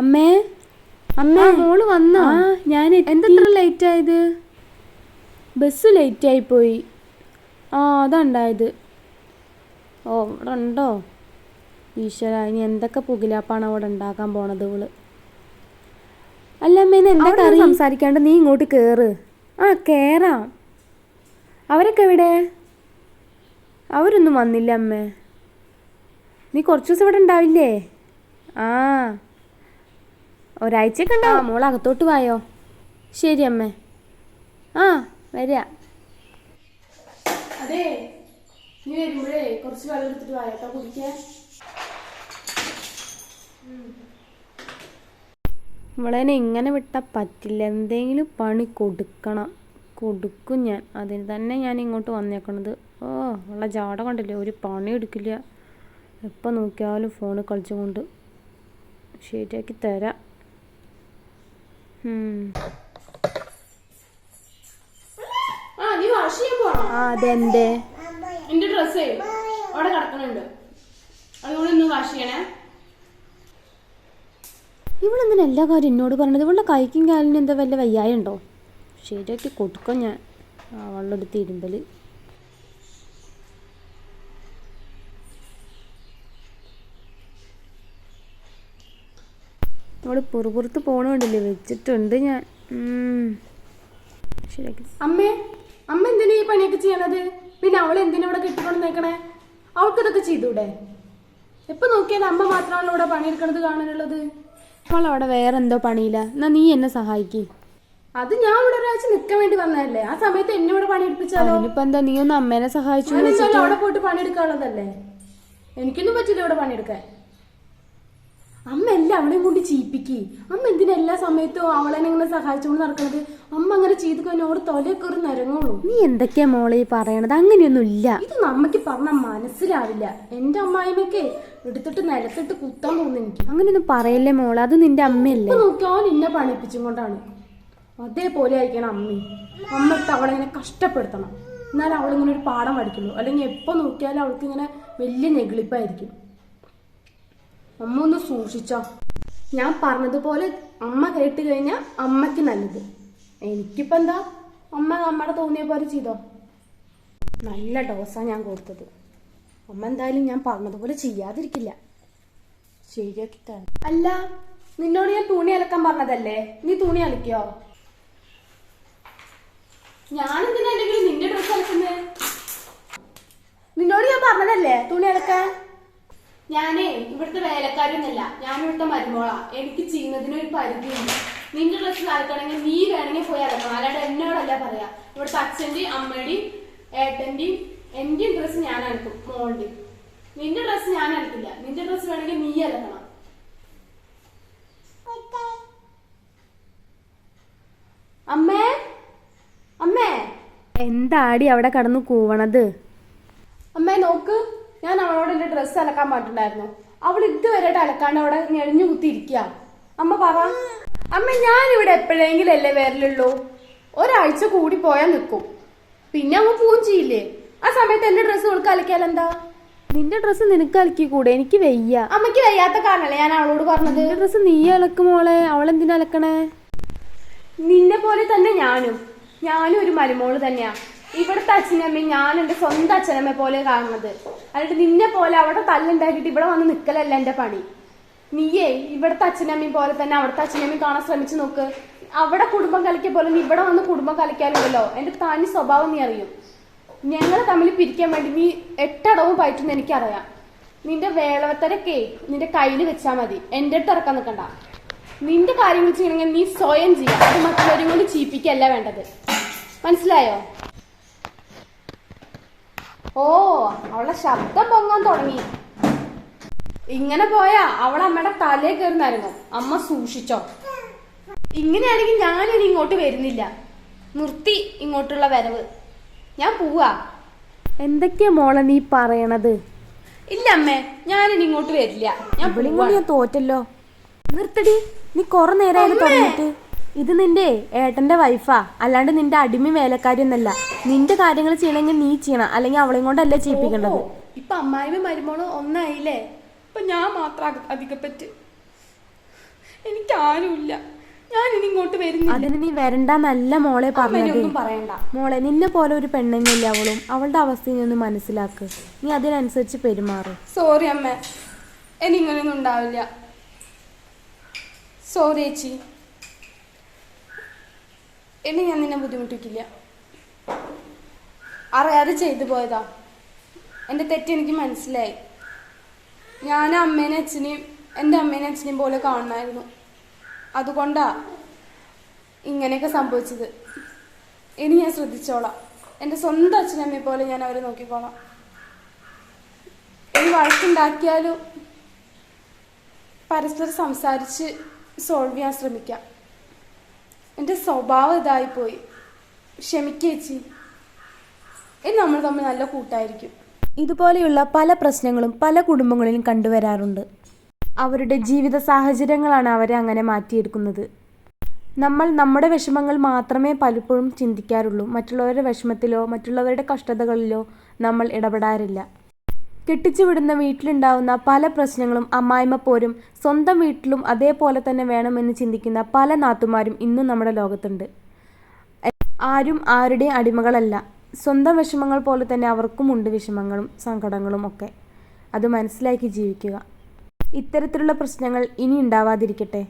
അമ്മേ അമ്മേ. മോൾ വന്നോ? ഞാൻ എന്തെത്ര ലേറ്റ് ആയത് ബസ് ലേറ്റ് ആയി പോയി. ആ അതുണ്ടായത് ഓ ഇവിടെ ഉണ്ടോ? ഈശ്വര ഇനി എന്തൊക്കെ പുകിലാപ്പാണ് അവിടെ ഉണ്ടാക്കാൻ പോണത് ഇവൾ. അല്ല അമ്മേനെ എന്താ കറി? സംസാരിക്കാണ്ട് നീ ഇങ്ങോട്ട് കേറ്. ആ കേറാം. അവരൊക്കെ എവിടെ? അവരൊന്നും വന്നില്ല അമ്മേ. നീ കുറച്ച് ദിവസം ഇവിടെ ഉണ്ടാവില്ലേ? ആ. ഒരാഴ്ചയൊക്കെ ഉണ്ടാവും മോൾ അകത്തോട്ട് വായോ? ശരി അമ്മേ. ആ വരിക അതെ നീ വരുമ്പോഴേ കുറച്ച് വെള്ളം എടുത്തിട്ട് വായട്ടോ കുടിക്കാൻ. ഇവളേനെ ഇങ്ങനെ വിട്ടാൽ പറ്റില്ല. എന്തെങ്കിലും പണി കൊടുക്കണം. കൊടുക്കും ഞാൻ. അതിന് തന്നെ ഞാൻ ഇങ്ങോട്ട് വന്നേക്കണത്. ഓ ഉള്ള ജാട കണ്ടില്ലേ? ഒരു പണി എടുക്കില്ല. എപ്പോൾ നോക്കിയാലും ഫോണിൽ കളിച്ചുകൊണ്ട്. ശരിയാക്കി തരാം ഉം. ആ നീ വാഷ് ചെയ്യാൻ പോണോ ആ അതെന്തേ? എന്റെ ഡ്രസ്സേ അവിടെ കിടക്കണുണ്ട്. അതുകൊണ്ട് ഇന്ന് വാഷ് ചെയ്യണേ. ഇവളെന്തിനാ എല്ലാ കാര്യം എന്നോട് പറഞ്ഞത് ഇവളുടെ കൈക്കും കാലിനും എന്താ വല്ല വയ്യായ ഉണ്ടോ ശരിയാക്കി കൊടുക്കാം ഞാൻ. അവളുടെ അടുത്ത് തിരുമ്പൽ. അവൾ പുറപുറത്ത് പോണുണ്ടല്ലേ വെച്ചിട്ടുണ്ട് ഞാൻ. ശരിയാക്കി. അമ്മേ അമ്മ എന്തിനാ ഈ പണിയൊക്കെ ചെയ്യണത്? പിന്നെ അവൾ എന്തിനാ ഇവിടെ കെട്ടിക്കൊണ്ട് നിൽക്കണേ അവൾക്ക് ഇതൊക്കെ ചെയ്തൂടെ? എപ്പൊ നോക്കിയാലും അമ്മ മാത്രമാണല്ലോ ഇവിടെ പണിയെടുക്കണത് കാണാനുള്ളത്? അവൾ അവിടെ വേറെ എന്തോ പണിയില്ല. എന്നാ നീ എന്നെ സഹായിക്ക്. അത് ഞാൻ ഇവിടെ ഒരാഴ്ച നിൽക്കാൻ വേണ്ടി വന്നതല്ലേ? ആ സമയത്ത് എന്നെ ഇവിടെ പണിയെടുപ്പിച്ചാലോ? എന്താ നീ ഒന്ന് അമ്മേനെ സഹായിച്ചു അവിടെ പോയിട്ട് പണിയെടുക്കാനുള്ളതല്ലേ? എനിക്കൊന്നും പറ്റില്ല ഇവിടെ പണിയെടുക്കാൻ. അമ്മ എല്ലാം അവളെയും കൊണ്ട് ചീപ്പിക്കി. അമ്മ എന്തിനാ എല്ലാ സമയത്തും അവളെ ഇങ്ങനെ സഹായിച്ചുകൊണ്ട് നടക്കണത്? അമ്മ അങ്ങനെ ചെയ്ത് കഴിഞ്ഞാൽ അവിടെ തൊലയൊക്കെ നിരങ്ങുള്ളൂ. നീ എന്തൊക്കെയാ മോളെ പറയണത്? അങ്ങനെയൊന്നും ഇല്ല ഇത് നമ്മക്ക് പറഞ്ഞ മനസ്സിലാവില്ല. എന്റെ അമ്മായിമ്മക്കെ എടുത്തിട്ട് നിലത്തിട്ട് കുത്താൻ തോന്നുന്നു എനിക്ക്. അങ്ങനെയൊന്നും പറയല്ലേ മോളെ? അത് നിന്റെ അമ്മയല്ലേ? നോക്കിയാൽ എന്നെ പണിപ്പിച്ചും കൊണ്ടാണ്. അതേപോലെ ആയിരിക്കണം അമ്മി. അമ്മ അവളെ ഇങ്ങനെ കഷ്ടപ്പെടുത്തണം. എന്നാലും അവളിങ്ങനെ ഒരു പാഠം പഠിക്കുള്ളൂ. അല്ലെങ്കിൽ എപ്പോ നോക്കിയാലും അവൾക്ക് ഇങ്ങനെ വലിയ നെഗിളിപ്പായിരിക്കും. അമ്മ ഒന്ന് സൂക്ഷിച്ചോ. ഞാൻ പറഞ്ഞതുപോലെ അമ്മ കേട്ട് കഴിഞ്ഞാൽ അമ്മയ്ക്ക് നല്ലത്. എനിക്കിപ്പോ എന്താ? അമ്മ നമ്മുടെ തോന്നിയ പോലെ ചെയ്തോ? നല്ല ഡോസാണ് ഞാൻ കൊടുത്തത്. അമ്മ എന്തായാലും ഞാൻ പറഞ്ഞതുപോലെ ചെയ്യാതിരിക്കില്ല. ശരിയാക്കി അല്ല നിന്നോട് ഞാൻ തുണി അലക്കാൻ പറഞ്ഞതല്ലേ? നീ തുണി അലക്കിയോ? ഞാനെന്തിനാ എന്തെങ്കിലും നിന്റെ ഡ്രസ് അലക്കുന്നേ? നിന്നോട് ഞാൻ പറഞ്ഞതല്ലേ തുണി അലക്കാൻ? ഞാനേ ഇവിടുത്തെ വേലക്കാരൊന്നല്ല. ഞാൻ ഇവിടുത്തെ മരുമോളാ. എനിക്ക് ചെയ്യുന്നതിനൊരു പരിധിയുണ്ട്. നിന്റെ ഡ്രസ്സ് അലക്കണമെങ്കിൽ നീ വേണമെങ്കിൽ പോയി അലക്കണം. അല്ലാണ്ട് എന്നോടല്ല പറയാ. ഇവിടുത്തെ അച്ഛന്റെയും അമ്മയുടെയും ഏട്ടന്റെയും എന്റെയും ഡ്രസ്സ് ഞാൻ അലക്കും മോളുടെയും. നിന്റെ ഡ്രസ്സ് ഞാൻ അലക്കില്ല. നിന്റെ ഡ്രസ്സ് വേണമെങ്കിൽ നീ അലക്കണം. അമ്മേ? അമ്മേ? എന്താടി അവിടെ കടന്നു കൂവണത്? അമ്മേ നോക്ക്. ഞാൻ അവളോട് എന്റെ ഡ്രസ്സ് അലക്കാൻ പറഞ്ഞിട്ടുണ്ടായിരുന്നു. അവൾ ഇതുവരെയായിട്ട് അലക്കാണ്ട് അവിടെ ഞെളിഞ്ഞു കുത്തിയിരിക്കുക അമ്മ പറ. അമ്മ ഞാൻ ഇവിടെ എപ്പോഴെങ്കിലും അല്ലേ വരലുള്ളൂ? ഒരാഴ്ച കൂടി പോയാൽ നിൽക്കും. പിന്നെ അമ്മ പോവും ചെയ്യില്ലേ? ആ സമയത്ത് എന്റെ ഡ്രസ്സ് അവൾക്ക് അലക്കിയാലെന്താ നിന്റെ ഡ്രസ്സ് നിനക്ക് അലക്കി കൂടെ എനിക്ക് വയ്യ. അമ്മയ്ക്ക് വയ്യാത്ത കാരണല്ലേ ഞാൻ അവളോട് പറഞ്ഞത്? നിന്റെ ഡ്രസ്സ് നീ അലക്കും മോളെ. അവളെന്തിനാ അലക്കണേ? നിന്നെ പോലെ തന്നെ ഞാനും. ഞാനും ഒരു മരുമോൾ തന്നെയാ. ഇവിടുത്തെ അച്ഛനമ്മയും ഞാൻ എന്റെ സ്വന്തം അച്ഛനമ്മ പോലെ കാണുന്നത്. അല്ലാണ്ട് നിന്നെ പോലെ അവിടെ തല്ലുണ്ടാക്കിയിട്ട് ഇവിടെ വന്ന് നിക്കലല്ല എന്റെ പണി. നീയേ ഇവിടുത്തെ അച്ഛനമ്മയും പോലെ തന്നെ അവിടുത്തെ അച്ഛനമ്മയും കാണാൻ ശ്രമിച്ചു നോക്ക്. അവിടെ കുടുംബം കളിക്കാൻ പോലെ നീ ഇവിടെ വന്ന് കുടുംബം കളിക്കാനുണ്ടല്ലോ. എന്റെ തനി സ്വഭാവം നീ അറിയും. ഞങ്ങൾ തമ്മിൽ പിരിക്കാൻ വേണ്ടി നീ എട്ടടവും പയറ്റുന്ന എനിക്കറിയാം. നിന്റെ വേളവത്തരൊക്കെ നിന്റെ കയ്യിൽ വെച്ചാ മതി. എന്റെ അടുത്ത് ഇറക്കാൻ നിൽക്കണ്ട നിന്റെ കാര്യങ്ങൾ ചെയ്യണമെങ്കിൽ നീ സ്വയം ചെയ്യാം. അത് മറ്റുള്ളവരും കൊണ്ട് ചീപ്പിക്കല്ല വേണ്ടത്. മനസ്സിലായോ? ഓ അവളെ ശബ്ദം പൊങ്ങാൻ തുടങ്ങി. ഇങ്ങനെ പോയാ അവളെ അമ്മയുടെ തലേ കയറുന്നായിരുന്നു. അമ്മ സൂക്ഷിച്ചോ. ഇങ്ങനെയാണെങ്കിൽ ഞാനിനി ഇങ്ങോട്ട് വരുന്നില്ല. നിർത്തി ഇങ്ങോട്ടുള്ള വരവ്. ഞാൻ പോവാ. എന്തൊക്കെയാ മോളെ നീ പറയണത്? ഇല്ല അമ്മേ ഞാനിനി ഇങ്ങോട്ട് വരില്ല. ഞാൻ തോറ്റല്ലോ. നിർത്തടി നീ കൊറേ നേരമായിട്ട് തുടങ്ങിയിട്ട്. ഇത് നിന്റെ ഏട്ടന്റെ വൈഫാ അല്ലാണ്ട് നിന്റെ അടിമ വേലക്കാരിയൊന്നല്ല. നിന്റെ കാര്യങ്ങൾ ചെയ്യണമെങ്കിൽ നീ ചെയ്യണം. അല്ലെങ്കിൽ അവളെയും കൊണ്ടല്ലേ ചെയ്യിപ്പിക്കേണ്ടത്. ഇപ്പൊ അമ്മായിയും മരുമോളും ഒന്നായില്ലേ? ഇപ്പൊ ഞാൻ മാത്രം അധികപ്പറ്റ് എനിക്കാരുമില്ല. ഞാൻ ഇനി ഇങ്ങോട്ട് വരുന്നില്ല. അതിന് നീ നല്ല മോളെ പറഞ്ഞത്. പറയണ്ട. മോളെ നിന്നെ പോലെ ഒരു പെണ്ണെന്നില്ല അവളും? അവളുടെ അവസ്ഥ നീ ഒന്ന് മനസ്സിലാക്ക്. നീ അതിനനുസരിച്ച് പെരുമാറ്. സോറി അമ്മ. എനിങ്ങനെയൊന്നും ഉണ്ടാവില്ല. സോറി ചേച്ചി. ഇനി ഞാൻ നിന്നെ ബുദ്ധിമുട്ടിക്കില്ല. അറിയാതെ ചെയ്തു പോയതാ. എന്റെ തെറ്റെനിക്ക് മനസ്സിലായി. ഞാൻ അമ്മേനെ അച്ഛനെയും എന്റെ അമ്മേനെ അച്ഛനെയും പോലെ കാണണമായിരുന്നു. അതുകൊണ്ടാ ഇങ്ങനെയൊക്കെ സംഭവിച്ചത്. ഇനി ഞാൻ ശ്രദ്ധിച്ചോളാം. എന്റെ സ്വന്തം അച്ഛനമ്മയെ പോലെ ഞാൻ അവരെ നോക്കിക്കോളാം ഇനി വഴക്കുണ്ടാക്കിയാലും പരസ്പരം സംസാരിച്ച് സോൾവ് ചെയ്യാൻ ശ്രമിക്കാം. എന്റെ സ്വഭാവം ഇതായിപ്പോയി. ക്ഷമിക്കേച്ചി ഇനി നമ്മൾ തമ്മിൽ നല്ല കൂട്ടായിരിക്കും. ഇതുപോലെയുള്ള പല പ്രശ്നങ്ങളും പല കുടുംബങ്ങളിലും കണ്ടുവരാറുണ്ട്. അവരുടെ ജീവിത സാഹചര്യങ്ങളാണ് അവരെ അങ്ങനെ മാറ്റിയെടുക്കുന്നത്. നമ്മൾ നമ്മുടെ വിഷമങ്ങൾ മാത്രമേ പലപ്പോഴും ചിന്തിക്കാറുള്ളൂ. മറ്റുള്ളവരുടെ വിഷമത്തിലോ മറ്റുള്ളവരുടെ കഷ്ടതകളിലോ നമ്മൾ ഇടപെടാറില്ല. കെട്ടിച്ചു വിടുന്ന വീട്ടിലുണ്ടാവുന്ന പല പ്രശ്നങ്ങളും അമ്മായിമ്മ പോരും. സ്വന്തം വീട്ടിലും അതേപോലെ തന്നെ വേണമെന്ന് ചിന്തിക്കുന്ന പല നാത്തുമാരും ഇന്നും നമ്മുടെ ലോകത്തുണ്ട്. ആരും ആരുടെയും അടിമകളല്ല. സ്വന്തം വിഷമങ്ങൾ പോലെ തന്നെ അവർക്കും ഉണ്ട് വിഷമങ്ങളും സങ്കടങ്ങളും ഒക്കെ. അത് മനസ്സിലാക്കി ജീവിക്കുക. ഇത്തരത്തിലുള്ള പ്രശ്നങ്ങൾ ഇനി ഉണ്ടാവാതിരിക്കട്ടെ.